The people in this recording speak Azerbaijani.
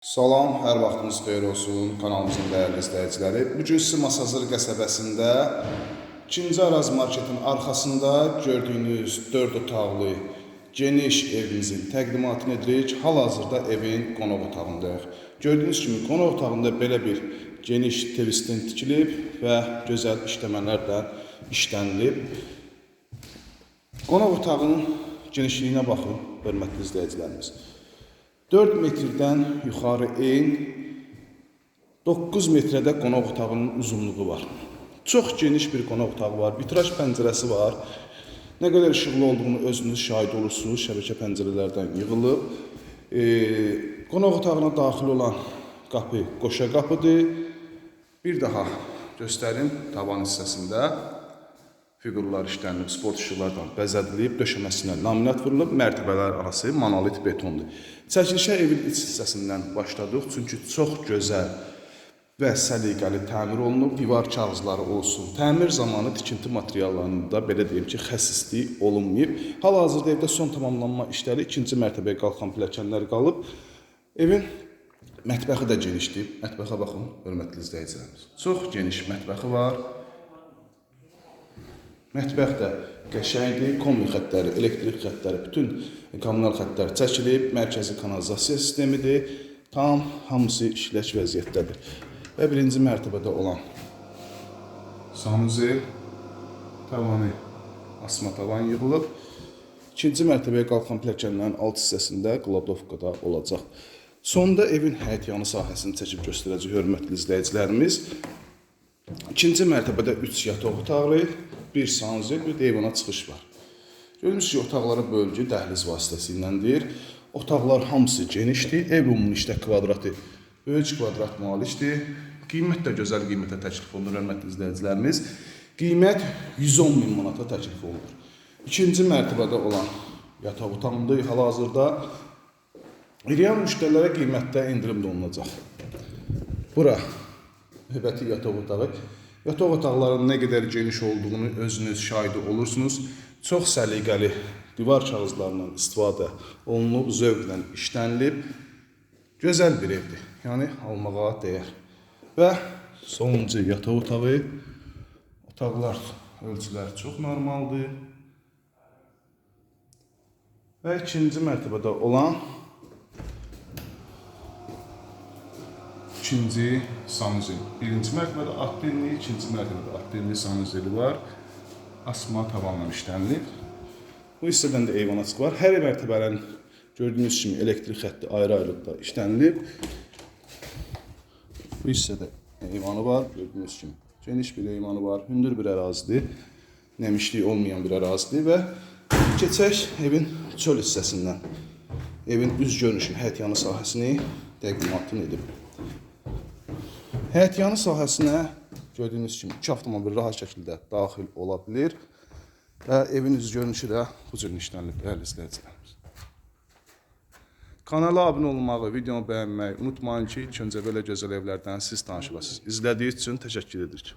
Salam, hər vaxtınız xeyir olsun kanalımızın dəyərli izləyiciləri. Bu gün sizi Masazır qəsəbəsində 2-ci Araz marketin arxasında gördüyünüz 4 otaqlı geniş evimizin təqdimatını edirik. Hal-hazırda evin qonaq otağındayıq. Gördüyünüz kimi qonaq otağında belə bir geniş televizyon tikilib və gözəl işləmələrlə işlənilib. Qonaq otağının genişliyinə baxın, hörmətli izləyicilərimiz. 4 metrdən yuxarı en, 9 metrədə qonaq otağının uzunluğu var. Çox geniş bir qonaq otağı var, vitraj pəncərəsi var. Nə qədər işıqlı olduğunu özünüz şahid olursunuz, şəbəkə pəncərələrdən yığılıb. E, qonaq otağına daxil olan qapı qoşa qapıdır. Bir daha göstərim tavan hissəsində fiqurlar işlənilib, sport işıqlarla bəzədilib, döşəməsinə laminat vurulub, mərtəbələr arası monolit betondur. Çəkilişə evin iç hissəsindən başladıq, çünki çox gözəl və səliqəli təmir olunub, divar kağızları olsun. Təmir zamanı tikinti materiallarında belə deyim ki, xəsislik olunmayıb. Hal-hazırda evdə son tamamlanma işləri ikinci mərtəbəyə qalxan pilləkənlər qalıb. Evin mətbəxi də genişdir. Mətbəxə baxın, hörmətli izləyicilərimiz. Çox geniş mətbəxi var. Mətbəx də qəşəngdir, kombi xəttləri, elektrik xəttləri, bütün kommunal xəttlər çəkilib, mərkəzi kanalizasiya sistemidir. Tam hamısı işləş vəziyyətdədir. Və birinci mərtəbədə olan sanuzel tavanı asma tavan yığılıb. İkinci mərtəbəyə qalxan pilləkənlərin alt hissəsində qladovka da olacaq. Sonda evin həyətyanı sahəsini çəkib göstərəcək hörmətli izləyicilərimiz. İkinci mərtəbədə 3 yataq otağı, bir sanuzel, bir eyvana çıxış var. Gördüyünüz ki, otaqlara bölgü dəhliz vasitəsiyləndir. Otaqlar hamısı genişdir. Ev ümumi işdə kvadratı 3 kvadrat malikdir. Qiymət də gözəl qiymətə təklif olunur hörmətli izləyicilərimiz. Qiymət 110 min manata təklif olunur. İkinci mərtəbədə olan yataq otağında hal-hazırda İryan müştərilərə qiymətdə endirim də olunacaq. Bura növbəti yataq otağı. Yataq otaqlarının nə qədər geniş olduğunu özünüz şahidi olursunuz. Çox səliqəli divar kağızlarından istifadə olunub, zövqlə işlənilib. Gözəl bir evdir. Yəni almağa dəyər. Və sonuncu yataq otağı. Otaqlar ölçüləri çox normaldır. Və ikinci mərtəbədə olan ikinci sanuzel. Birinci mərtəbədə at binli, ikinci mərtəbədə at binli sanuzeli var. Asma tavanla işlənilib. Bu hissədən də eyvan açıq var. Hər mərtəbənin gördüyünüz kimi elektrik xətti ayrı-ayrılıqda işlənilib. Bu hissədə eyvanı var, gördüyünüz kimi. Geniş bir eyvanı var, hündür bir ərazidir. Nəmişlik olmayan bir ərazidir və keçək evin çöl hissəsindən. Evin üz görünüşü, həyətyanı sahəsini təqdimatını edib. Həyətyanı sahəsinə gördüyünüz kimi iki avtomobil rahat şəkildə daxil ola bilər və evin üz görünüşü də bu cür işlənilib dəyərli izləyicilərimiz. Kanala abunə olmağı, videonu bəyənməyi unutmayın ki, ilk öncə belə gözəl evlərdən siz tanış olasınız. İzlədiyiniz üçün təşəkkür edirik.